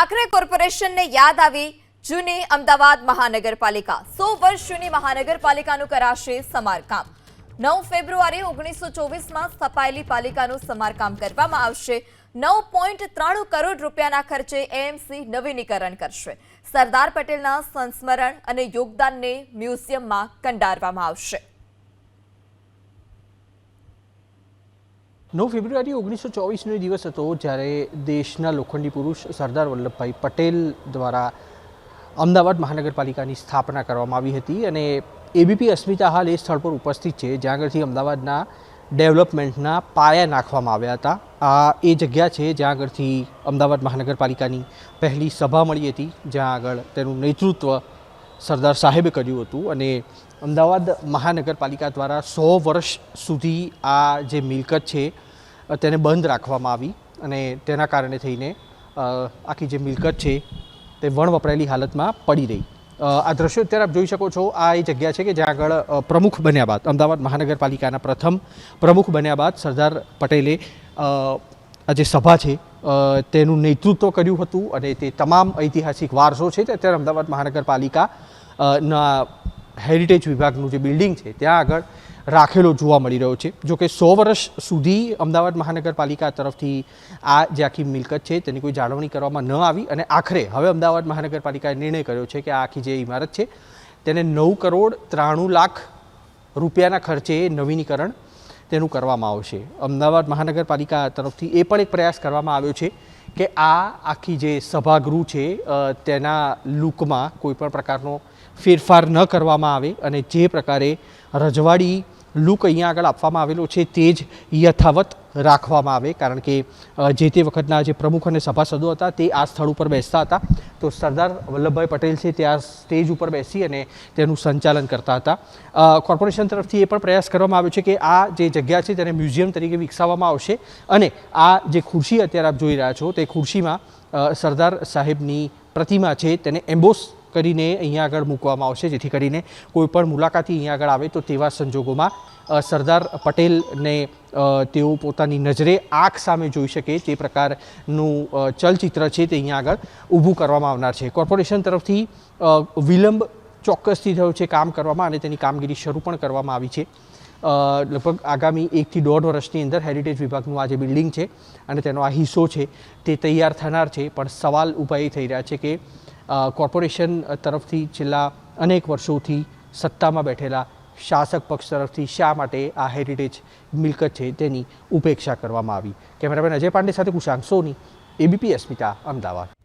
આખરે કોર્પોરેશનને યાદ આવી જૂની અમદાવાદ મહાનગરપાલિકા. સો વર્ષ જૂની મહાનગરપાલિકાનું કરાશે સમારકામ. નવ ફેબ્રુઆરી ઓગણીસો ચોવીસમાં સ્થપાયેલી પાલિકાનું સમારકામ કરવામાં આવશે. નવ પોઈન્ટ ત્રાણું કરોડ રૂપિયાના ખર્ચે એએમસી નવીનીકરણ કરશે. સરદાર પટેલના સંસ્મરણ અને યોગદાનને મ્યુઝિયમમાં કંડારવામાં આવશે. નવ ફેબ્રુઆરી ઓગણીસો ચોવીસનો એ દિવસ હતો જ્યારે દેશના લોખંડી પુરુષ સરદાર વલ્લભભાઈ પટેલ દ્વારા અમદાવાદ મહાનગરપાલિકાની સ્થાપના કરવામાં આવી હતી અને એબીપી અસ્મિતા હાલ એ સ્થળ પર ઉપસ્થિત છે, જ્યાં આગળથી અમદાવાદના ડેવલપમેન્ટના પાયા નાખવામાં આવ્યા હતા. આ એ જગ્યા છે જ્યાં આગળથી અમદાવાદ મહાનગરપાલિકાની પહેલી સભા મળી હતી, જ્યાં આગળ તેનું નેતૃત્વ સરદાર સાહેબે કર્યું હતું અને અમદાવાદ મહાનગરપાલિકા દ્વારા સો વર્ષ સુધી આ જે મિલકત છે તેને બંધ રાખવામાં આવી અને તેના કારણે થઈને આખી જે મિલકત છે તે વણ વપરાયેલી હાલતમાં પડી રહી. આ દ્રશ્યો અત્યારે આપ જોઈ શકો છો. આ એ જગ્યા છે કે જ્યાં આગળ પ્રમુખ બન્યા બાદ, અમદાવાદ મહાનગરપાલિકાના પ્રથમ પ્રમુખ બન્યા બાદ સરદાર પટેલે આ જે સભા છે તેનું નેતૃત્વ કર્યું હતું અને તે તમામ ઐતિહાસિક વારસો છે તે અત્યારે અમદાવાદ મહાનગરપાલિકા ના હેરિટેજ વિભાગનું જે બિલ્ડિંગ છે ત્યાં આગળ રાખેલો જોવા મળી રહ્યો છે. જો કે સો વર્ષ સુધી અમદાવાદ મહાનગરપાલિકા તરફથી આ જે આખી મિલકત છે તેની કોઈ જાળવણી કરવામાં ન આવી અને આખરે હવે અમદાવાદ મહાનગરપાલિકાએ નિર્ણય કર્યો છે કે આ આખી જે ઇમારત છે તેને નવ કરોડ ત્રાણું લાખ રૂપિયાના ખર્ચે નવીનીકરણ તેનું કરવામાં આવશે. અમદાવાદ મહાનગરપાલિકા તરફથી એ પણ એક પ્રયાસ કરવામાં આવ્યો છે કે આ આખી જે સભાગૃહ છે તેના લુકમાં કોઈ પણ પ્રકારનો ફેરફાર ન કરવામાં આવે અને જે પ્રકારે રજવાડી લુક અહીંયા આગળ આપવામાં આવેલો છે તે જ યથાવત રાખવામાં આવે, કારણ કે જે તે વખતના જે પ્રમુખ અને સભાસદો હતા તે આ સ્થળ ઉપર બેસતા હતા. તો સરદાર વલ્લભભાઈ પટેલ છે તે આ સ્ટેજ ઉપર બેસી અને તેનું સંચાલન કરતા હતા. કોર્પોરેશન તરફથી એ પણ પ્રયાસ કરવામાં આવ્યો છે કે આ જે જગ્યા છે તેને મ્યુઝિયમ તરીકે વિકસાવવામાં આવશે અને આ જે ખુરશી અત્યારે આપ જોઈ રહ્યા છો તે ખુરશીમાં સરદાર સાહેબની પ્રતિમા છે તેને એમ્બોસ કરીને અહીંયા આગળ મૂકવામાં આવશે. જેથી કરીને કોઈ પણ મુલાકાતી અહીંયા આગળ આવે તો તેવા સંજોગોમાં સરદાર પટેલને તેઓ પોતાની નજરે આંખ સામે જોઈ શકે તે પ્રકારનું ચલચિત્ર છે તે અહીંયા આગળ ઊભું કરવામાં આવનાર છે. કોર્પોરેશન તરફથી વિલંબ ચોક્કસથી થયો છે કામ કરવામાં અને તેની કામગીરી શરૂ પણ કરવામાં આવી છે. લગભગ આગામી એકથી દોઢ વર્ષની અંદર હેરિટેજ વિભાગનું આ જે બિલ્ડિંગ છે અને તેનો આ હિસ્સો છે તે તૈયાર થનાર છે. પણ સવાલ ઊભા એ થઈ રહ્યા છે કે કોર્પોરેશન તરફથી છેલ્લા અનેક વર્ષોથી સત્તામાં બેઠેલા શાસક પક્ષ તરફથી શા માટે આ હેરિટેજ મિલકત છે તેની ઉપેક્ષા કરવામાં આવી. કેમેરામેન અજય પાંડે સાથે કુશાંક સોની એબીપી અસ્મિતા અમદાવાદ.